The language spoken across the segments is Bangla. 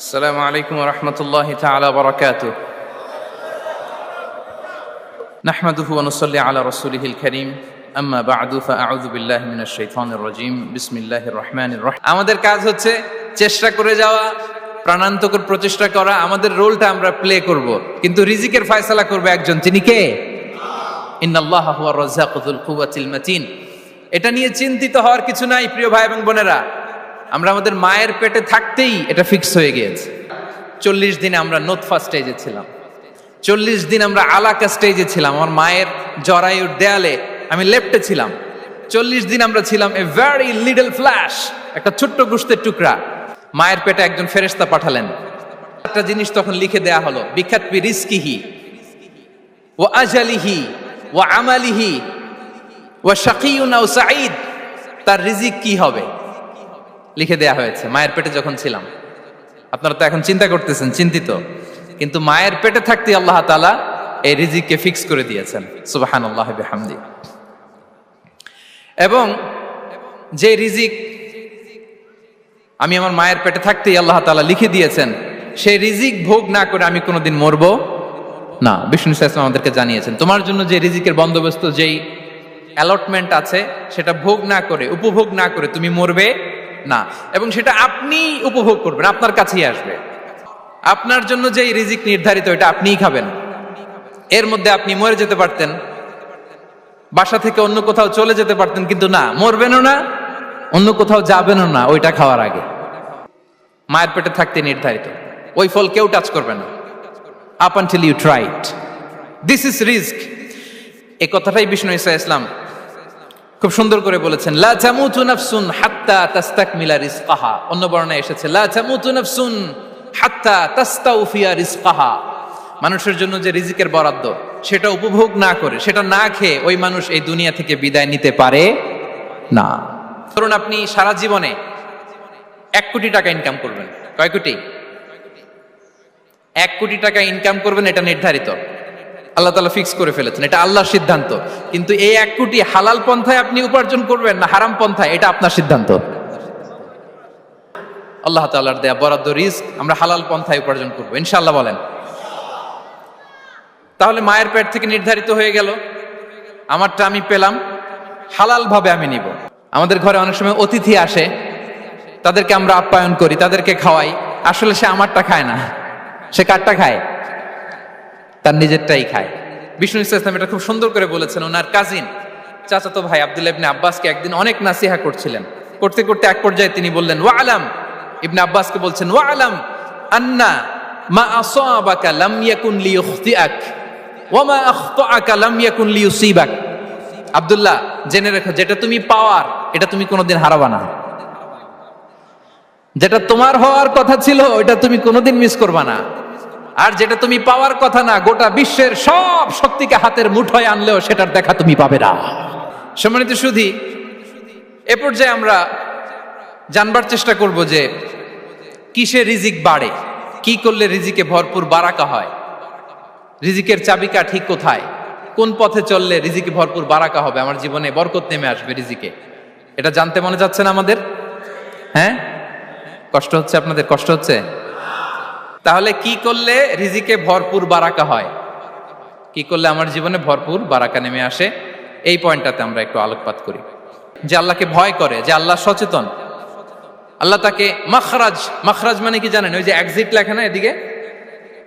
السلام عليكم ورحمة الله تعالى وبركاته نحمده ونصلي على رسوله الكريم أما بعد فأعوذ بالله من الشيطان الرجيم بسم الله الرحمن الرحيم আমাদের কাজ হচ্ছে চেষ্টা করে যাওয়া প্রাণান্তকর প্রচেষ্টা করা আমাদের রোলটা আমরা প্লে করব কিন্তু রিজিকের ফয়সালা করবে একজন তিনি কে ইন্নাল্লাহ হুয়া রাজ্জাকুল কুওয়াতিল মাতিন এটা নিয়ে চিন্তিত হওয়ার কিছু নাই প্রিয় ভাই এবং বোনেরা আমরা আমাদের মায়ের পেটে থাকতেই এটা ফিক্স হয়ে গিয়েছে। চল্লিশ দিনে আমরা নোতফা স্টেজে ছিলাম। চল্লিশ দিন আমরা আলাকা স্টেজে ছিলাম। আমার মায়ের জরায়ুর দেয়ালে আমি লেফটে ছিলাম। চল্লিশ দিন আমরা ছিলাম এ ভেরি লিটল ফ্ল্যাশ একটা ছোট্ট গুস্তের টুকরা। মায়ের পেটে একজন ফেরেস্তা পাঠালেন। একটা জিনিস তখন লিখে দেয়া হলো, বিখ্যাত রিস্কিহি ও আজালিহি ও আমালিহি ও শাকিউন ও সাঈদ, তার রিজিক কি হবে? লিখে দেয়া হয়েছে, মায়ের পেটে যখন ছিলাম। আপনারা তো এখন চিন্তা করতেছেন, চিন্তিত। কিন্তু মায়ের পেটে থাকতে আল্লাহ তালা এই রিজিককে ফিক্স করে দিয়েছেন সুবাহান আল্লাহ হামদি এবং যে রিজিক আমি আমার মায়ের পেটে থাকতেই আল্লাহ তালা লিখে দিয়েছেন, সেই রিজিক ভোগ না করে আমি কোনোদিন মরবো না। বিষ্ণু ইসলাম আমাদেরকে জানিয়েছেন, তোমার জন্য যে রিজিকের বন্দোবস্ত, যেই অ্যালটমেন্ট আছে, সেটা ভোগ না করে, উপভোগ না করে তুমি মরবে না। এবং সেটা আপনি উপভোগ করবেন, আপনার কাছেই আসবে। আপনার জন্য যে রিজিক নির্ধারিত, এটা আপনিই খাবেন। এর মধ্যে আপনি মরে যেতে পারতেন, বাসা থেকে অন্য কোথাও চলে যেতে পারতেন, কিন্তু না, মরবেনও না, অন্য কোথাও যাবেনও না, ওইটা খাওয়ার আগে। মায়ের পেটে থাকতে নির্ধারিত। ওই ফল কেউ টাচ করবে না। Up until you try it this is risk এই কথাটাই বিষ্ণু ইসা ইসলাম খুব সুন্দর করে বলেছেন, লা তামুতু নাফসুন হাত্তা তাস্তাকমিলা রিজকাহা। অন্য বর্ণায় এসেছে, লা তামুতু নাফসুন হাত্তা তাস্তাউফিয়া রিজকাহা। মানুষের জন্য যে রিজিকের বরাদ্দ, সেটা উপভোগ না করে, সেটা না খেয়ে ওই মানুষ এই দুনিয়া থেকে বিদায় নিতে পারে না। ধরুন আপনি সারা জীবনে এক কোটি টাকা ইনকাম করবেন। কয় কোটি? এক কোটি টাকা ইনকাম করবেন, এটা নির্ধারিত। আল্লাহ তালা ফিক্স করে ফেলেছেন। এটা আল্লাহর সিদ্ধান্ত। কিন্তু এই এক কোটি হালাল পন্থায় আপনি উপার্জন করবেন না হারাম পন্থায়, এটা আপনার সিদ্ধান্ত। আল্লাহ তালার দেয়া বরাদ্দ রিস্ক আমরা হালাল পন্থায় উপার্জন করব। ইনশাল্লাহ বলেন। তাহলে মায়ের পেট থেকে নির্ধারিত হয়ে গেল। আমারটা আমি পেলাম। হালাল ভাবে আমি নিব। আমাদের ঘরে অনেক সময় অতিথি আসে। তাদেরকে আমরা আপ্যায়ন করি, তাদেরকে খাওয়াই। আসলে সে আমারটা খায় না। সে কারটা খায়। তার নিজেরটাই খায়। বিষ্ণু ইসলাম এটা খুব সুন্দর করে বলেছেন। ওনার কাজিন চাচাতো ভাই আব্দুল্লাহ ইবনে আব্বাসকে একদিন অনেক নাসিহা করছিলেন। করতে করতে এক পর্যায়ে তিনি বললেন ওয়া আলাম ইবনে আব্বাসকে বলছেন ওয়া আলাম আন্না মা আসাবাকা লাম ইয়াকুন লিইখতিআক ওয়া মা আখতাআকা লাম ইয়াকুন লিইউসিবাক আব্দুল্লাহ, জেনে রেখো, যেটা তুমি পাওয়ার, এটা তুমি কোনোদিন হারাবা না। যেটা তোমার হওয়ার কথা ছিল ওটা তুমি কোনোদিন মিস করবা না। আর যেটা তুমি পাওয়ার কথা না, গোটা বিশ্বের সব শক্তিকে হাতের মুঠোয় আনলেও সেটার দেখা তুমি পাবে না। সম্মানিত সুধি, এ পর্যায়ে আমরা জানবার চেষ্টা করব যে কিসে রিজিক বাড়ে, কি করলে রিজিকে ভরপুর বারাকা হয়, রিজিকের চাবিকা ঠিক কোথায়, কোন পথে চললে রিজিকে ভরপুর বারাকা হবে, আমার জীবনে বরকত নেমে আসবে রিজিকে। এটা জানতে মনে যাচ্ছে না আমাদের? হ্যাঁ? কষ্ট হচ্ছে আপনাদের? কষ্ট হচ্ছে? তাহলে কি করলে রিজিকে ভরপুর বারাকা হয়? কি করলে আমার জীবনে ভরপুর বারাকা নেমে আসে? এই পয়েন্টটাতে আমরা একটু আলোকপাত করি। যে আল্লাহকে ভয় করে, যে আল্লাহ সচেতন। আল্লাহ তাকে মখরাজ মখরাজ মানে কি জানেন? ওই যে এক্সিট লেখে না এদিকে?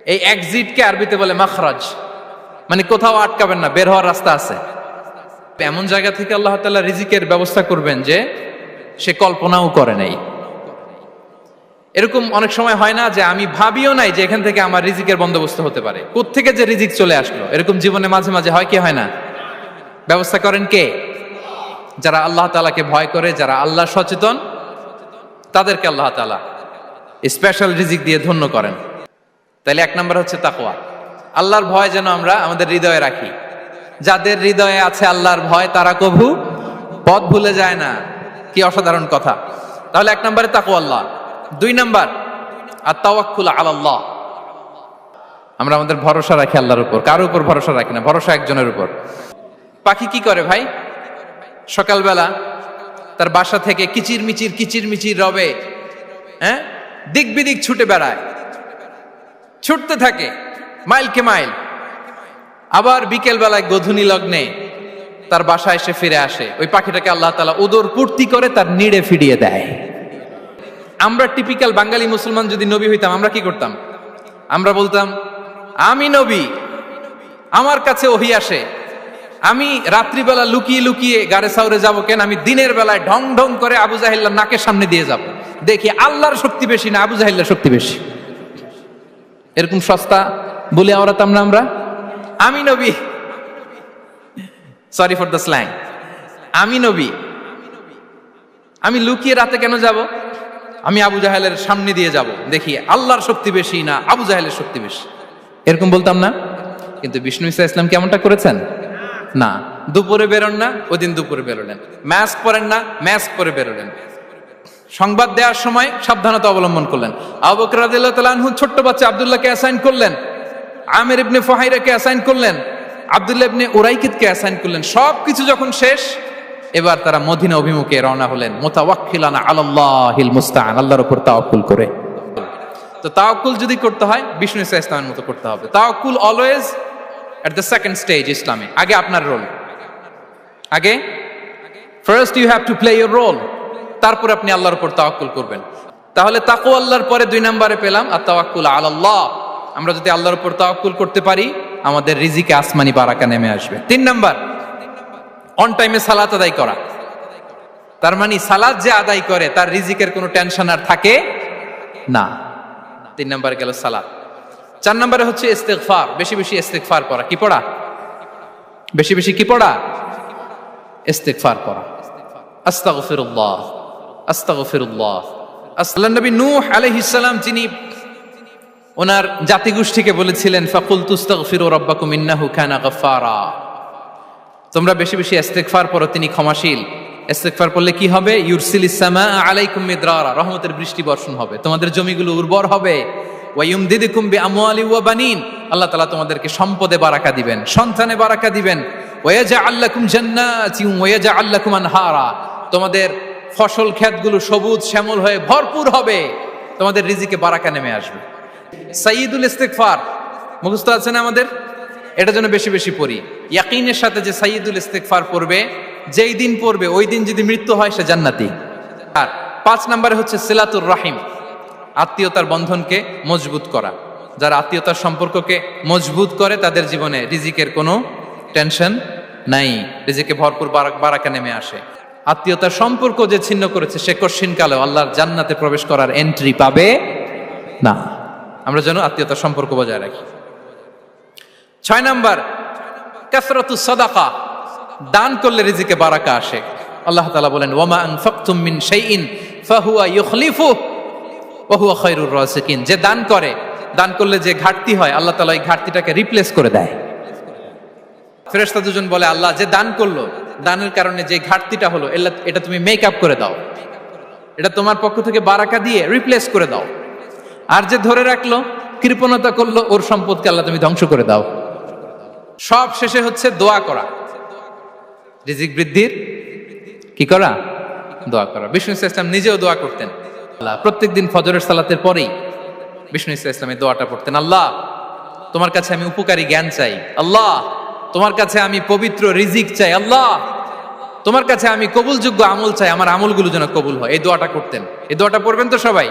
এই এক্সিটকে আরবিতে বলে মখরাজ। মানে কোথাও আটকাবেন না, বের হওয়ার রাস্তা আছে। এমন জায়গা থেকে আল্লাহ তাআলা রিজিকের ব্যবস্থা করবেন যে সে কল্পনাও করে নাই। এরকম অনেক সময় হয় না যে আমি ভাবিও নাই যে এখান থেকে আমার রিজিকের বন্দোবস্ত হতে পারে। থেকে যে রিজিক চলে আসলো? এরকম জীবনে মাঝে মাঝে হয় কি হয় না? ব্যবস্থা করেন কে? যারা আল্লাহ তালাকে ভয় করে, যারা আল্লাহ সচেতন, তাদেরকে আল্লাহ তালা স্পেশাল রিজিক দিয়ে ধন্য করেন। তাহলে এক নম্বর হচ্ছে তাকোয়া আল্লাহর ভয় যেন আমরা আমাদের হৃদয়ে রাখি। যাদের হৃদয়ে আছে আল্লাহর ভয়, তারা কভু পথ ভুলে যায় না। কি অসাধারণ কথা। তাহলে এক নম্বরে তাকু আল্লাহ। দুই নাম্বার আর তাওয়াক্কুল আলাল্লাহ। আমরা আমাদের ভরসা রাখি আল্লাহর উপর। কারও উপর ভরসা রাখি না, ভরসা একজনের উপর। পাখি কি করে ভাই? সকালবেলা তার বাসা থেকে কিচির মিচির কিচির মিচির রবে হ্যাঁ? দিক বিদিক ছুটে বেড়ায়। ছুটতে থাকে মাইলকে মাইল। আবার বিকেল বেলায় গধুনি লগ্নে তার বাসায় এসে ফিরে আসে। ওই পাখিটাকে আল্লাহ তালা উদর পূর্তি করে তার নিড়ে ফিরিয়ে দেয়। আমরা টিপিক্যাল বাঙালি মুসলমান যদি নবী হইতাম, আমরা কি করতাম? আমরা বলতাম, আমি নবী, আমার কাছে ওহি আসে। আমি রাত্রিবেলা লুকিয়ে লুকিয়ে গাড়ে সাউরে যাব কেন? আমি দিনের বেলায় ঢং ঢং করে আবু জাহিল্লার নাকের সামনে দিয়ে যাব। দেখি আল্লাহর শক্তি বেশি না আবু জাহিল্লার শক্তি বেশি? এরকম সস্তা বলে আওড়াতাম না আমরা? আমি নবী। সরি ফর দ্য স্ল্যাং আমি নবী। আমি লুকিয়ে রাতে কেন যাব? আমি আবু জাহেলের সামনে দিয়ে যাব। দেখি, আল্লাহর শক্তি বেশি না আবু জাহেলের শক্তি বেশি? এরকম বলতাম না? কিন্তু বিষ্ণু ইসা ইসলাম কেমনটা করেছেন? না। দুপুরে বেরোন না ওই দিন দুপুরে বেরোলেন। ম্যাস্ক পরেন না ম্যাস্ক পরে বেরোলেন। সংবাদ দেওয়ার সময় সাবধানতা অবলম্বন করলেন। আবু ছোট্ট বাচ্চা আব্দুল্লাহকে অ্যাসাইন করলেন। আমির ইবনে ফাহাইরাকে অ্যাসাইন করলেন। আব্দুল্লাহ ইবনে উরাইকিদকে অ্যাসাইন করলেন। সবকিছু যখন শেষ এবার তারা মদিনা অভিমুখে রওনা হলেন। মোতাওয়াক্কিলানা আলাল্লাহিল মুস্তাআন, আল্লাহর উপর তাওয়াক্কুল করে। তো তাওয়াক্কুল যদি করতে হয়, বিষ্ণু ইসা ইসলামের মতো করতে হবে। তাওয়াক্কুল always at the second stage ইসলামে। আগে আপনার রোল আগে? First you have to play your role তারপর আপনি আল্লাহর উপর তাওয়াক্কুল করবেন। তাহলে তাকু আল্লাহর পরে দুই নম্বরে পেলাম, আর তাওয়াক্কুল আলাল্লাহ আমরা যদি আল্লাহর উপর তাওয়াক্কুল করতে পারি, আমাদের রিজিকে আসমানি বারাকা নেমে আসবে। তিন নাম্বার অন টাইমে সালাত আদায় করা। তার মানে সালাদ যে আদায় করে, তার রিজিকের কোনো টেনশন আর থাকে না। তিন নম্বরে গেল সালাদ চার নম্বরে হচ্ছে ইস্তেগফার। বেশি বেশি ইস্তেগফার করা কি পড়া? বেশি বেশি কি পড়া? ইস্তেগফার করা আস্তাগফিরুল্লাহ। আস্তাগফিরুল্লাহ। আসসালাম নবী নূহ আলাইহিস সালাম, যিনি ওনার জাতিগোষ্ঠীকে বলেছিলেন ফাকুল তুস্তাগফিরু রাব্বাকুম ইন্নাহু কানা গাফফারা। তোমরা বেশি বেশি ইস্তেগফার পড়ো, তিনি ক্ষমাশীল। ইস্তেগফার পড়লে কি হবে? ইউরসিল ইসসামা আলাইকুম মিদরারা, রহমতের বৃষ্টি বর্ষণ হবে। তোমাদের জমিগুলো উর্বর হবে। ওয়ায়ুমদিদিকুম বিআমওয়ালি ওয়া বানিন। আল্লাহ তাআলা তোমাদেরকে সম্পদে বারাকা দিবেন, সন্তানে বারাকা দিবেন। ওয়াজআল লাকুম জান্নাতিন ওয়াজআল লাকুম আনহারা। তোমাদের ফসল ক্ষেতগুলো সবুজ শ্যামল হয়ে ভরপুর হবে। তোমাদের রিজিকে বারাকা নেমে আসবে। সাইয়্যিদুল ইস্তেগফার। মুখস্থ আছে না আমাদের? এটা যেন বেশি বেশি পড়ি। ইয়াকিনের সাথে যে সাইয়্যিদুল ইস্তেকফার পড়বে, যেই দিন পড়বে, ওই দিন যদি মৃত্যু হয়, সে জান্নাতি। আর পাঁচ নম্বরে হচ্ছে সিলাতুর রাহিম, আত্মীয়তার বন্ধনকে মজবুত করা। যারা আত্মীয়তার সম্পর্ককে মজবুত করে, তাদের জীবনে রিজিকের কোনো টেনশন নাই। রিজিকে ভরপুর বারাক নেমে আসে। আত্মীয়তার সম্পর্ক যে ছিন্ন করেছে, সে কশিন কালেও আল্লাহর জান্নাতে প্রবেশ করার এন্ট্রি পাবে না। আমরা যেন আত্মীয়তার সম্পর্ক বজায় রাখি। ছয় নাম্বার কাসরাতু সাদাকা, দান করলে রিজিকে বারাকা আসে। আল্লাহ তাআলা বলেন, ওয়ামা আনফাকতুম মিন শাইইন, ফাহুয়া ইউখলিফু ওয়া হুয়া খায়রুর রাসিকিন যে দান করে, দান করলে যে ঘাটতি হয়, আল্লাহ তাআলা এই ঘাটতিটাকে রিপ্লেস করে দেয়। ফেরেশতা দুজন বলে, আল্লাহ, যে দান করল, দানের কারণে যে ঘাটতিটা হলো এটা তুমি মেক আপ করে দাও। এটা তোমার পক্ষ থেকে বারাকা দিয়ে রিপ্লেস করে দাও। আর যে ধরে রাখল, কৃপণতা করল, ওর সম্পদকে আল্লাহ তুমি ধ্বংস করে দাও। সব শেষে হচ্ছে দোয়া করা। রিজিক বৃদ্ধির কি করা? দোয়া করা। বিষ্ণু ইসা ইসলাম নিজেও দোয়া করতেন। আল্লাহ প্রত্যেক দিন ফজরের সালাতের পরেই বিষ্ণু ইসা ইসলামের দোয়াটা পড়তেন। আল্লাহ, তোমার কাছে আমি উপকারী জ্ঞান চাই। আল্লাহ, তোমার কাছে আমি পবিত্র রিজিক চাই। আল্লাহ, তোমার কাছে আমি কবুলযোগ্য আমল চাই। আমার আমলগুলো যেন কবুল হয়। এই দোয়াটা করতেন। এই দোয়াটা পড়বেন তো সবাই?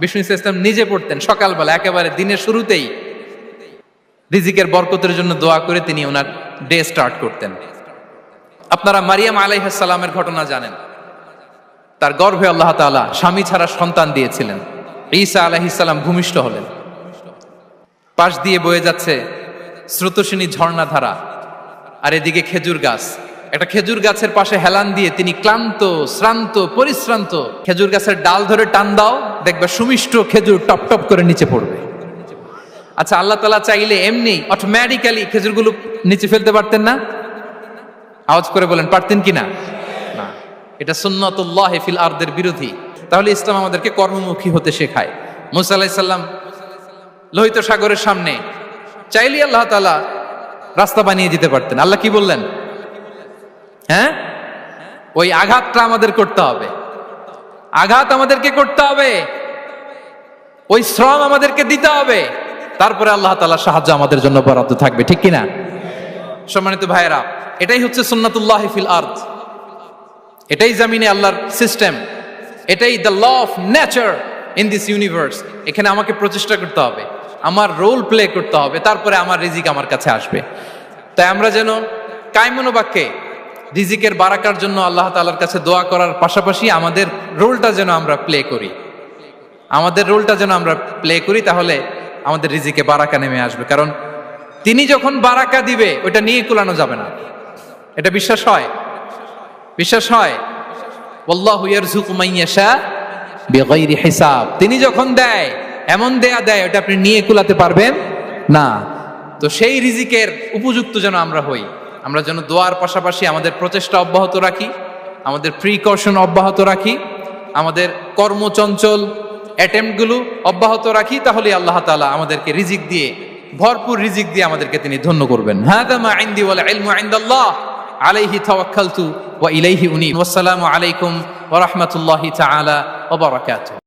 বিষ্ণু ইসা ইসলাম নিজে পড়তেন। সকালবেলা, একেবারে দিনের শুরুতেই রিজিকের বরকতের জন্য দোয়া করে তিনি ওনার ডে স্টার্ট করতেন। আপনারা মারিয়াম আলাইহাসালামের ঘটনা জানেন। তার গর্ভে আল্লাহ তাআলা স্বামী ছাড়া সন্তান দিয়েছিলেন। ঈসা আলাইহিসাল্লাম ভূমিষ্ঠ হলেন। পাশ দিয়ে বয়ে যাচ্ছে স্রোতসিনী ঝর্ণাধারা। আর এদিকে খেজুর গাছ। একটা খেজুর গাছের পাশে হেলান দিয়ে তিনি ক্লান্ত, শ্রান্ত, পরিশ্রান্ত খেজুর গাছের ডাল ধরে টান দাও, দেখবে সুমিষ্ট খেজুর টপ টপ করে নিচে পড়বে। আচ্ছা আল্লাহ তালা চাইলে এমনি অটোমেটিক্যালি খেজুরগুলো নিচে ফেলতে পারতেন না? আওয়াজ করে বলেন, পারতেন কি না? এটা সুন্নতুল্লাহ ফিল আরদের বিরোধী। তাহলে ইসলাম আমাদেরকে কর্মমুখী হতে শেখায়। মুসা আলাইসাল্লাম লোহিত সাগরের সামনে চাইলে আল্লাহ তালা রাস্তা বানিয়ে দিতে পারতেন। আল্লাহ কি বললেন? হ্যাঁ? ওই আঘাতটা আমাদের করতে হবে। আঘাত আমাদেরকে করতে হবে। ওই শ্রম আমাদেরকে দিতে হবে। তারপরে আল্লাহ তাআলা সাহায্য আমাদের জন্য বরাদ্দ থাকবে, ঠিক কিনা? সম্মানিত ভাইয়েরা, এটাই হচ্ছে সুন্নাতুল্লাহ ফিল আর্থ এটাই জামিনে আল্লাহর সিস্টেম। এটাই the law of nature in this universe. এখানে আমাকে প্রচেষ্টা করতে হবে, আমার রোল প্লে করতে হবে, তারপরে আমার রিজিক আমার কাছে আসবে। তাই আমরা যেন কায়মনোবাক্যে রিজিকের বারাকার জন্য আল্লাহ তাআলার কাছে দোয়া করার পাশাপাশি আমাদের রোলটা যেন আমরা প্লে করি। আমাদের রোলটা যেন আমরা প্লে করি, তাহলে আমাদের রিজিকে বারাকা নেমে আসবে। কারণ তিনি যখন বারাকা দিবে, ওইটা নিয়ে কুলানো যাবে না। এটা বিশ্বাস হয়? বিশ্বাস হয়? হিসাব। তিনি যখন দেয়, এমন দেয়া দেয় ওটা আপনি নিয়ে কুলাতে পারবেন না। তো সেই রিজিকের উপযুক্ত যেন আমরা হই। আমরা যেন দোয়ার পাশাপাশি আমাদের প্রচেষ্টা অব্যাহত রাখি, আমাদের প্রিকশন অব্যাহত রাখি, আমাদের কর্মচঞ্চল অ্যাটেম্পটগুলো অব্যাহত রাখি, তাহলে আল্লাহ তালা আমাদেরকে রিজিক দিয়ে, ভরপুর রিজিক দিয়ে আমাদেরকে তিনি ধন্য করবেন। আলাইহি তাওয়াক্কালতু ওয়া ইলাইহি উনি ওয়াসসালামু আলাইকুম ওয়া রাহমাতুল্লাহি তাআলা ওয়া বারাকাতুহু।